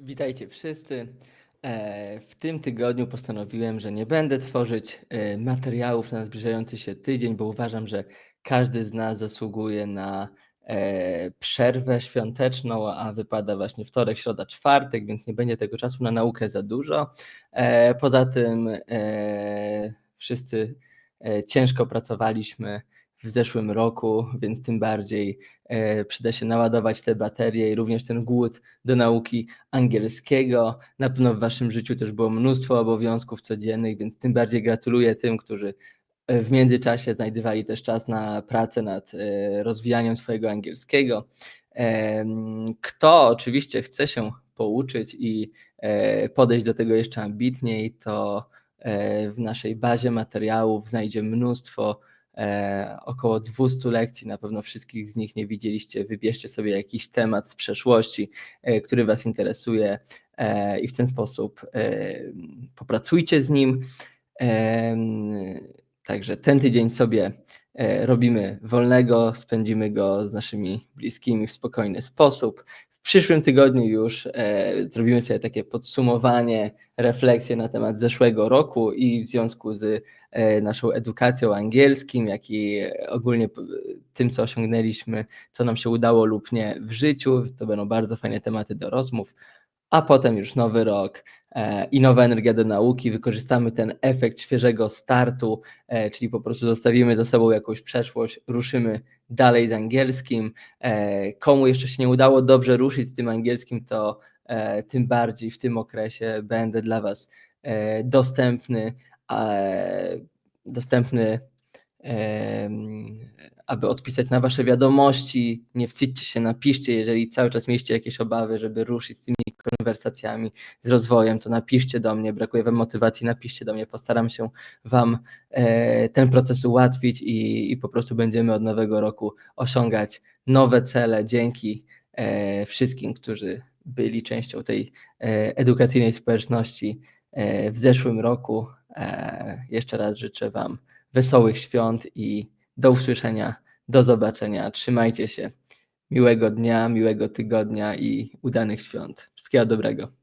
Witajcie wszyscy. E, W tym tygodniu postanowiłem, że nie będę tworzyć e, materiałów na zbliżający się tydzień, bo uważam, że każdy z nas zasługuje na e, przerwę świąteczną, a wypada właśnie wtorek, środa, czwartek, więc nie będzie tego czasu na naukę za dużo. Poza tym wszyscy ciężko pracowaliśmy w zeszłym roku, więc tym bardziej e, przyda się naładować te baterie i również ten głód do nauki angielskiego. Na pewno w waszym życiu też było mnóstwo obowiązków codziennych, więc tym bardziej gratuluję tym, którzy e, w międzyczasie znajdowali też czas na pracę nad e, rozwijaniem swojego angielskiego. Kto oczywiście chce się pouczyć i podejść do tego jeszcze ambitniej, to w naszej bazie materiałów znajdzie mnóstwo około 200 lekcji, na pewno wszystkich z nich nie widzieliście. Wybierzcie sobie jakiś temat z przeszłości, e, który Was interesuje e, i w ten sposób e, popracujcie z nim. Także ten tydzień sobie e, robimy wolnego, spędzimy go z naszymi bliskimi w spokojny sposób. Przyszłym tygodniu już e, zrobimy sobie takie podsumowanie, refleksję na temat zeszłego roku i w związku z e, naszą edukacją angielskim, jak i ogólnie p- tym, co osiągnęliśmy, co nam się udało lub nie w życiu. To będą bardzo fajne tematy do rozmów. A potem już nowy rok e, i nowa energia do nauki. Wykorzystamy ten efekt świeżego startu, e, czyli po prostu zostawimy za sobą jakąś przeszłość, ruszymy dalej z angielskim. E, komu jeszcze się nie udało dobrze ruszyć z tym angielskim, to tym bardziej w tym okresie będę dla Was dostępny, dostępny, aby odpisać na Wasze wiadomości. Nie wstydźcie się, napiszcie, jeżeli cały czas mieliście jakieś obawy, żeby ruszyć z tymi konwersacjami, z rozwojem, to napiszcie do mnie, brakuje Wam motywacji, napiszcie do mnie, postaram się Wam e, ten proces ułatwić i, i po prostu będziemy od nowego roku osiągać nowe cele dzięki e, wszystkim, którzy byli częścią tej e, edukacyjnej społeczności w zeszłym roku. Jeszcze raz życzę Wam wesołych świąt i do usłyszenia, do zobaczenia. Trzymajcie się. Miłego dnia, miłego tygodnia i udanych świąt. Wszystkiego dobrego.